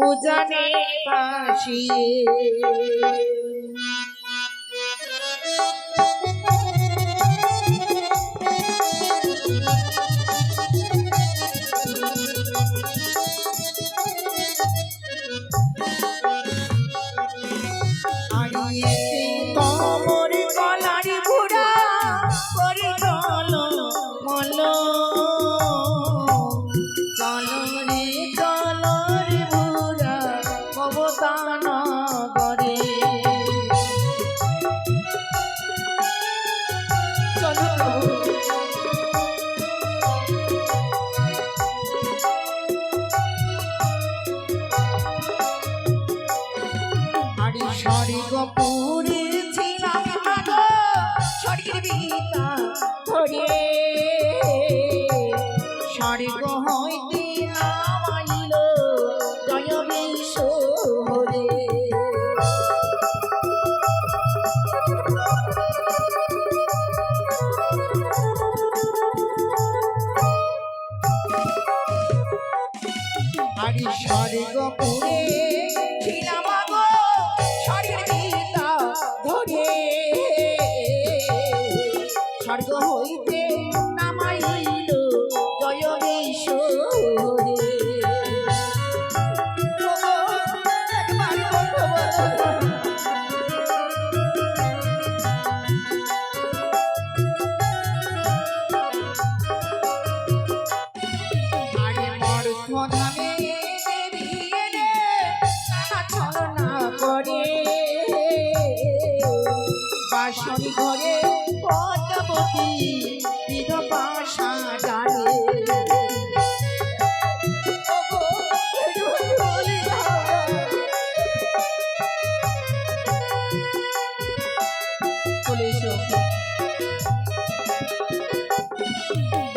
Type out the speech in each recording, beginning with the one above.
উজানে ভাসিয়ে স্বর্গ পুরে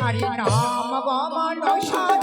হরি নাম গমন সাধে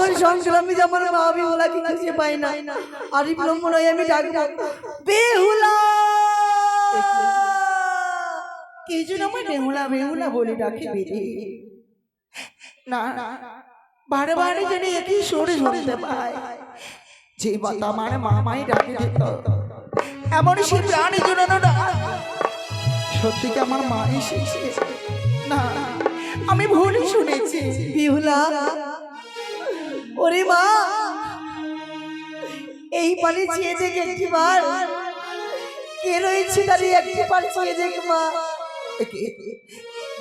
সাগর সংগ্রামী আমার মা বিহুলাকে খুঁজে পাই না আর বিলম্ব নয় আমি ডাকবো। বেহুলা! কে যেন আমার বেহুলা বেহুলা বলে ডাকে বেরে না, বারে বারে যেন একই সরে শুনতে পায়। যে বাতা আমার মামাই ডাকে দিত এমন সে প্রাণী জুড়ানো না সত্যি কি আমার মা এসেছে? না, আমি ভুল শুনেছি। বিহুলা ওরে মা এই পানি চেয়ে দেখ একটিবার কে রয়েছে তার এই একটি পানি চেয়ে দেখ মা।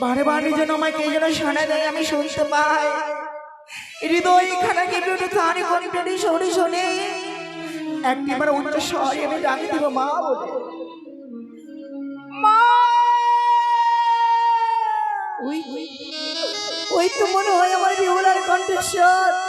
বারে বারে যেন আমায় কে যেন শোনা দেয় আমি শুনতে পাই। হৃদয় খানা কেটে উঠে তারি কন্টনি শোনে শোনে একটিবার উচ্চ স্বরে আমি ডাকি দিব মা বলে। মা! ওই ওই তো মনে হয় আমার বিহুলার কণ্ঠস্বর।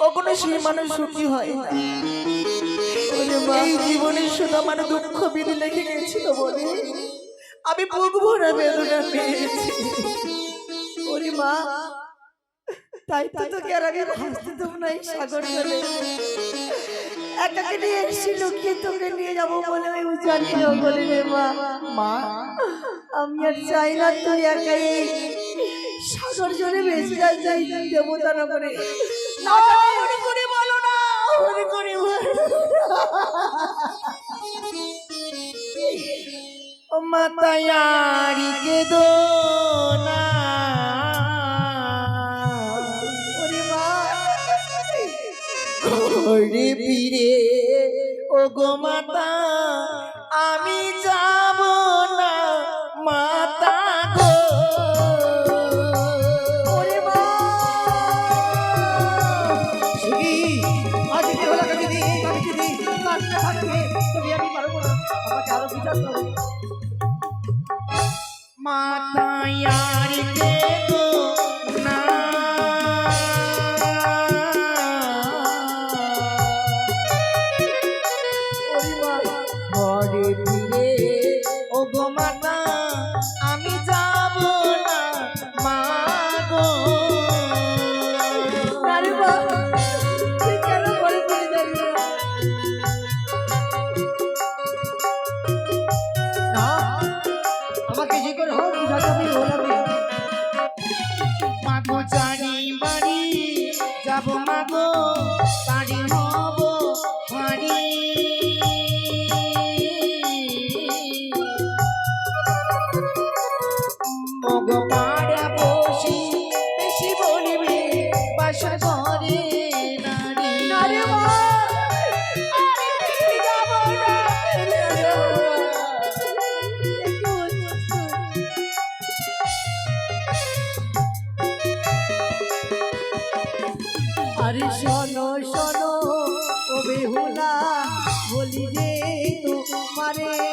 কখনো সেই মানুষ সুখী হয়? না এই জীবনে শুধু আমার দুঃখ বিধি লেগে গেছিল বলে আমি বুক ভরা বেদনা পেয়েছি। ওরে মা, তাই তো তোকে আর আগে ভাসতে দেবো না এই সাগর জলে। একাকে নিয়ে এসেছি, লুকিয়ে তোকে নিয়ে যাব বলে আমি জানি না বলে রে মা। মা, আমি আর চাই না তুই একাই সাগর জলে বেঁচে যাই দেবতার করে মনে করে বলো না মাতায়ারি কে দো না মা ফিরে ও গো মাতা আমাকে বলি রে তোমারে।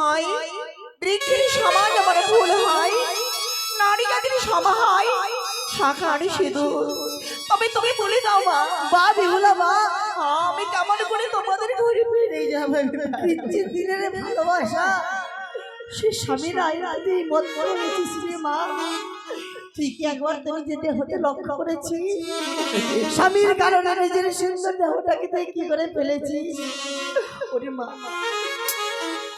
হয় বৃক্ষের সমাজ যেমন ফুল হয়, নারী জাতির সভা হয়, শাখা আর সিঁদুর। তবে তুমি বলে দাও মা, বা বেহুলা বা আমি কেমন করে তোমাদের ঘরে ফিরে যাবে? পিচ্ছির দিনের ভালোবাসা, সে স্বামীর মত করে গেছিস রে মা। কি একবার তুমি যেতে হতে লক্ষ্য করেছিস স্বামীর কারণে নিজের সুন্দর দেহটাকে তুই কি করে ফেলেছিস ওরে মা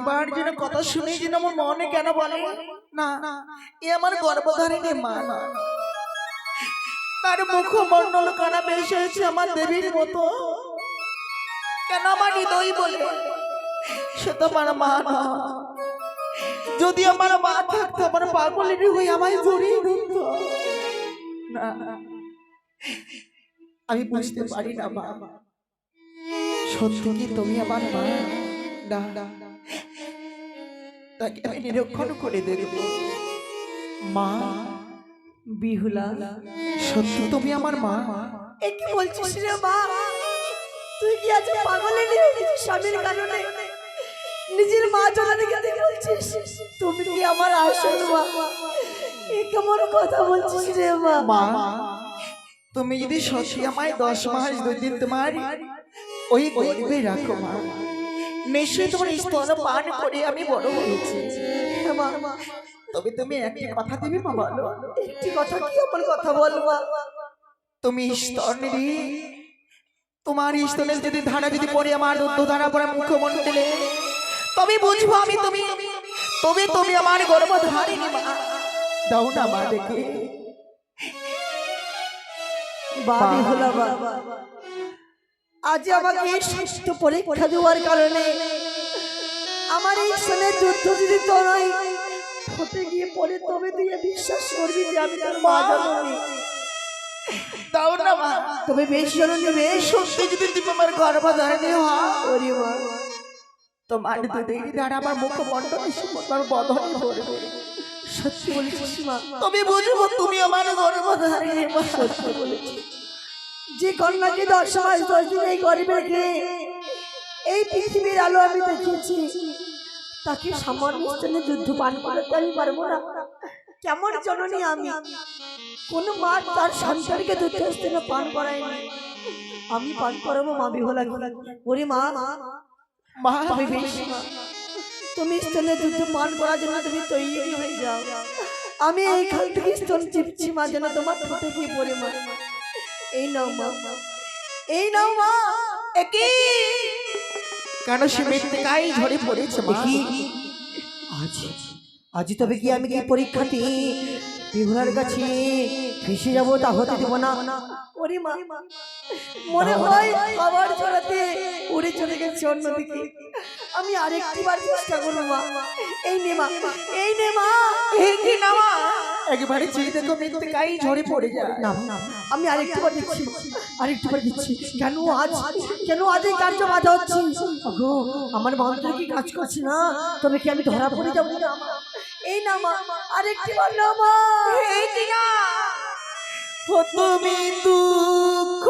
বাড়ি যেন কথা শুনে যেন আমার মনে কেন বলে? না এ আমার গর্ভধারিণী মা না। তার মুখমণ্ডল কানা বেশ হয়েছে আমার দেবীর মতো। কেন আমার হৃদয় বলে? সে তো আমার মা না। যদি আমার মা থাকতো আমার পাগলের হয়ে আমায় জড়িয়ে দিত না আমি বুঝতে পারি না বাবা সত্যি কি তুমি আমার মা? না। তাকে আমি নিরীক্ষণ করে দেখব। মা বিহুলা সত্যি তুমি আমার মা? এ কি বলছিস রে মা? তুই কি আজ পাগল নিজের স্বামীর কারণে? নিজের মা জননীকে তুই বলছিস? তুমি কি আমার আসল মা? এ কেমন কথা বলছিস রে মা? মা তুমি যদি সত্যি আমায় দশ মাস দুদিন তোমার ওই গরিবে রাখো মা। নিশ্চয়ই তোমার স্তন পান করে আমি বড় হয়েছি। হ্যাঁ তবে তুমি একটি কথা দিবে মা বলো। একটি কথা কি আমার কথা বল মা তুমি স্তনেরই তোমার স্তনের যদি ধারা যদি পড়ে আমার দুধ ধারা পড়ে মুখমণ্ডলে তবে বুঝব আমি তুমি। তবে তুমি আমার গর্ভধারিণী মা। দাও না মা দেখে। বা বিহুলা বা আজ আমাকে এই স্বাস্থ্য পরীক্ষা দেওয়ার কারণে আমার এই ছেলে যুদ্ধ যদি তোরই হতে গিয়ে পরে তবে তুই বিশ্বাস করবি যে আমি তার মা জননী দাও না মা। তবে বেশ জননী বেশ। সত্যি যদি তুমি আমার গর্ভধারিণী হও ওরে মা। তোমার দুধের ধারা আমার মুখমণ্ডলে ভরবে। সত্যি বলেছিস মা। তবে বুঝব তুমি আমার গর্ভধারিণী মা সত্যি বলেছিস। যে কন্যাকে দশ মাস দশ দিন এই গরিবে এই পৃথিবীর আলো আমি দেখিয়েছি, তাকে সামান্য যুদ্ধ পান করাতে আমি পারব না। কেমন জননী আমি? মা তার সন্তানকে পান করায়নি। আমি পান করাবো মা বিহলা ওরে মা মা। তুমি স্তনে দুধ পান করার জন্য তুমি তৈরি হয়ে যাও। আমি এইখান থেকে স্তন চিপছি মা, যেন তোমার ঠোঁটে গিয়ে পড়ে মা। এই নাও মা। এই নাও মা। একই কেন সে মৃত্তিকাই ঝরে পড়েছে মা আজ আজ তবে কি আমি কি পরীক্ষাটি বিহুলার কাছে ফেসে যাব তা হতে দেবো না। ওরে মা মনে হয় খাবার ছড়াতে উড়ে চলে গেছে অন্যদিকে। আমি আরেকটি বার চেষ্টা করব মা। এই নে মা এই নে মা। এই কি না মা। একবারে চেয়ে দেখো মৃত্তিকাই ঝরে পড়ে যায় আমি আরেকটি বার দিচ্ছি আরেকটি বার দিচ্ছি। কেন আজ কেন আজ এই কার্য বাধা হচ্ছে? গো আমার মন্ত্র কি কাজ করছে না? তবে কি আমি ধরা পড়ে যাব না? এই না মা আরেকটি বার না মা এই কি না ও তুমি দুঃখ।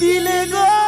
দিলে গো।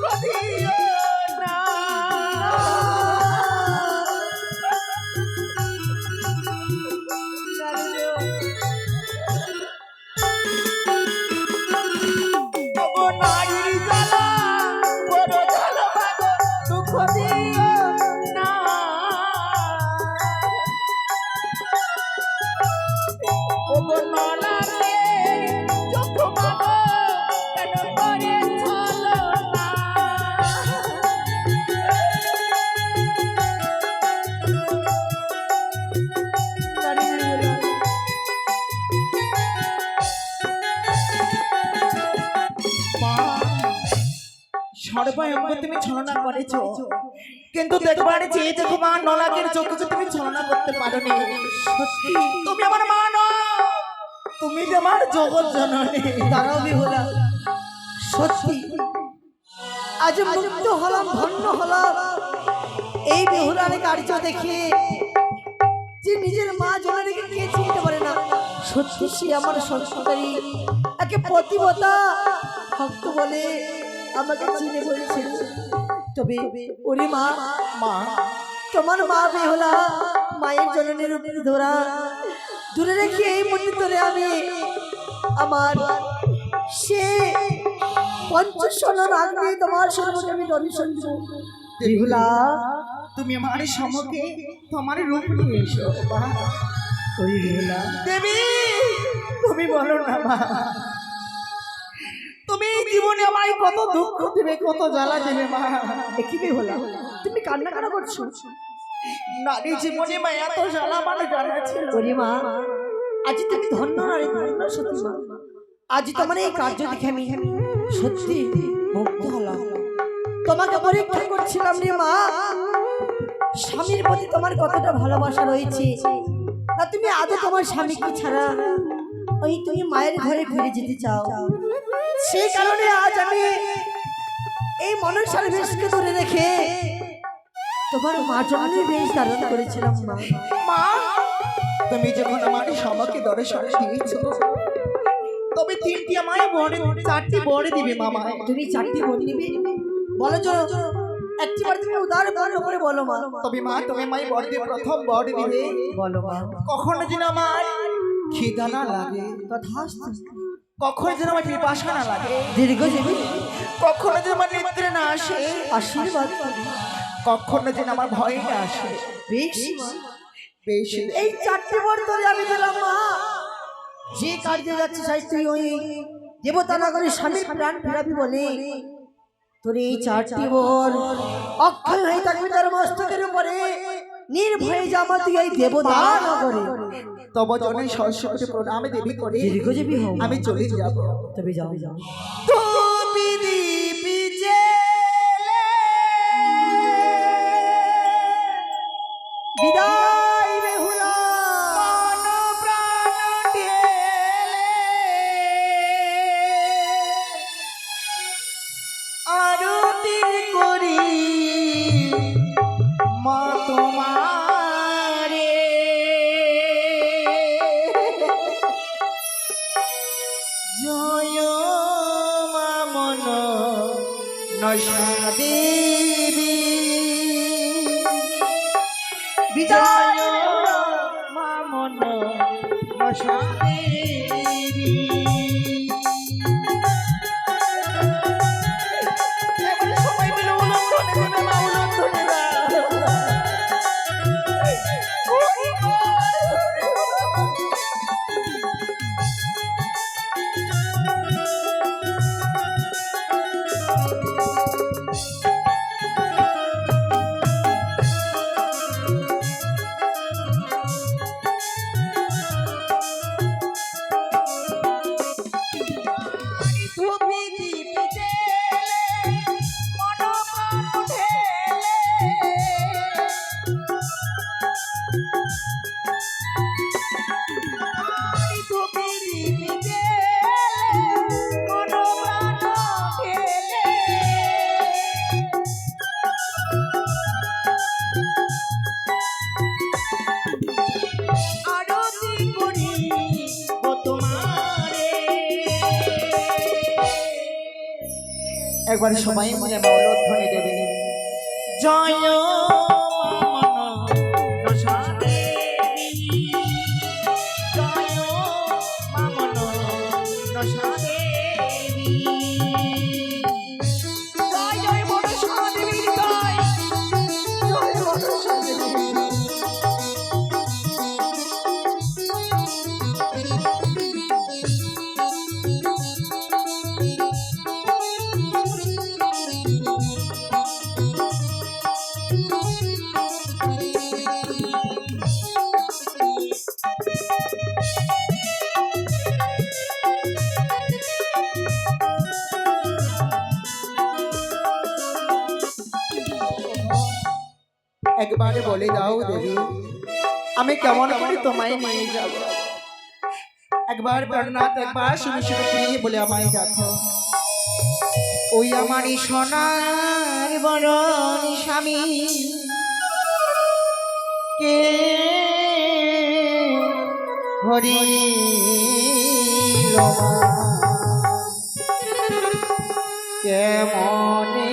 和 你 তুমি ছলনা করেছ। কিন্তু দেখবার চেয়ে দেখো মা নলাকের চোখকে তুমি ছলনা করতে সত্যি তুমি আমার মা নও তুমি যে আমার জগৎ জননী। দাঁড়াও বিহুলা। সত্যি। আজ মুক্ত হলাম ধন্য হলাম। এই বেহুলার কার্য দেখে যে নিজের মা জননীকে কে চিনতে পারে না। সত্যি সে আমার সংস্কারী একে প্রতিবতা ভক্ত বলে আমাকে চিনে বলছে তবে ওরে মা মা, তোমার মা বেহুলা, মায়ের জননীর উপরে ধরা। দূরে রেখে এই মুহূর্তে আমি আমার সে পঞ্চশন রাখবে তোমার সম্মুখে আমি দর্শন দেব। তুমি আমার সমকে তোমার রূপ নিয়ে এসো ওই বেহুলা, দেবী, তুমি বলো না, মা। তুমি এই জীবনে আমায় কত দুঃখ দেবে কত জ্বালা দেবে মা? কি বেহুলা তুমি কান্না কেন করছ? নারী জীবনে মা এত জ্বালা মানে জানা ছিল। ওরে মা আজ তুমি ধন্য নারী ধন্য সত্যি মা। আজ তোমার এই কার্য দেখে আমি সত্যি মুগ্ধ হলাম। তোমাকে পরীক্ষা করছিলাম রে মা। স্বামীর প্রতি তোমার কতটা ভালোবাসা রয়েছে। তুমি আদৌ তোমার স্বামীকে ছাড়া? ওই তুমি মায়ের ঘরে ফিরে যেতে চাও। সেই কারণে আজ আমি এই মনসার বেশকে ধরে রেখে তোমার মা জন্মের বেশ ধারণ করেছিলাম মা। মা তুমি যখন আমার সমকে দর্শন দিয়েছ তবে তিনটি আমায় বড় চারটি বড় দিবে মামা তুমি চারটি বোন নিবে বলো চলো একটি বার তুমি উদার বর্ণ করে বলো মা। তবে মা তুমি আমায় বড় দিয়ে প্রথম বড় দিবে। বলো মা। কখনো যেন আমার খিদা না লাগে। তথাস্তু। কখনো যেন আমার পিপাসা না লাগে। দীর্ঘ জীবী কখনো যেন আমার নিদ্রে না আসে। আশীর্বাদ করি। কখনো যেন আমার ভয় না আসে। বেশ। বেশ। এই চারটি বর ধরে আমি দিলাম মা। যে কার্যে যাচ্ছে সাই তুই ওই দেবতা নগরে স্বামীর প্রাণ ফেরাবি বলে। তোর এই চারটি বর অক্ষয় হয়ে থাকবে তার মস্তকের উপরে। নির্ভয়ে জামা তুই এই দেবতা নগরে। তব জনে সরস্বতী প্রণামে দেবী করে আমি চলে যাব। তবে যাও। যাও একবার সবাই মিলে মৌল ধ্বনি দেবে জয়। একবার বলে দাও দেবী, আমি কেমন করে তোমায় নিয়ে যাব? একবার প্রাণনাথ, একবার শুনে শুনে প্রিয় বলে আমায় দেখো ওই আমারই সোনার বরণ স্বামী। কে হরি কেমনে